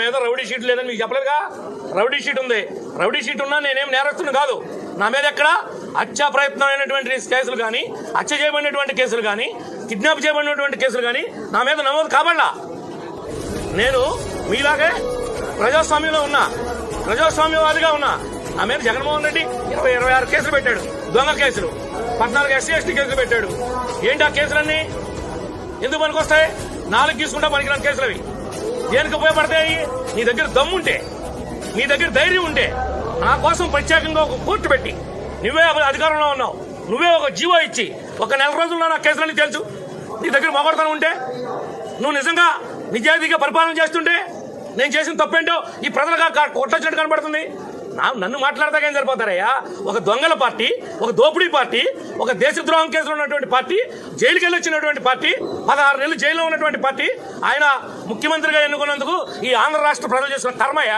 మీద rowdy sheet లేదని మీకు చెప్పలేదుగా? రౌడీ షీట్ ఉంది. రౌడీ షీట్ ఉన్నా నేనేం నేరస్తుని కాదు. నా మీద ఎక్కడ హత్యా ప్రయత్నమైనటువంటి కేసులు కానీ హత్య చేయబడినటువంటి కేసులు కానీ కిడ్నాప్ చేయబడినటువంటి కేసులు కానీ నా మీద నమోదు కాబడలా నేను మీలాగే ప్రజాస్వామ్యంలో ఉన్నా. ప్రజాస్వామ్యవాదిగా ఉన్నా. నా మీద జగన్మోహన్ రెడ్డి ఇరవై ఇరవై ఆరు కేసులు పెట్టాడు. దొంగ కేసులు. పద్నాలుగు ఎస్సీ ఎస్టీ కేసులు పెట్టాడు. ఏంటి ఆ కేసులన్నీ? ఎందుకు పనికొస్తాయి? నాలుగు తీసుకుంటా పనికిరాని కేసులు అవి దేనికి ఉపయోగపడతాయి? నీ దగ్గర దమ్ముంటే నీ దగ్గర ధైర్యం ఉంటే నా కోసం ప్రత్యేకంగా ఒక కోర్టు పెట్టి నువ్వే అధికారంలో ఉన్నావు. నువ్వే ఒక జీవో ఇచ్చి ఒక నెల రోజుల్లో నా కేసులన్నీ తెలుసు నీ దగ్గర మొగడతనం ఉంటే నువ్వు నిజంగా నిజాయితీగా పరిపాలన చేస్తుంటే నేను చేసిన తప్పేంటో ఈ ప్రజలుగా కొట్టొచ్చినట్టు కనబడుతుంది. నా నన్ను ఏం సరిపోతారయ్యా? ఒక దొంగల పార్టీ ఒక దోపిడీ పార్టీ ఒక దేశద్రోహం కేసులో ఉన్నటువంటి పార్టీ జైలుకెళ్ళి వచ్చినటువంటి పార్టీ పదహారు నెలలు జైల్లో ఉన్నటువంటి పార్టీ ఆయన ముఖ్యమంత్రిగా ఎన్నుకున్నందుకు ఈ ఆంధ్ర రాష్ట్ర ప్రజలు చేసిన కర్మయ్య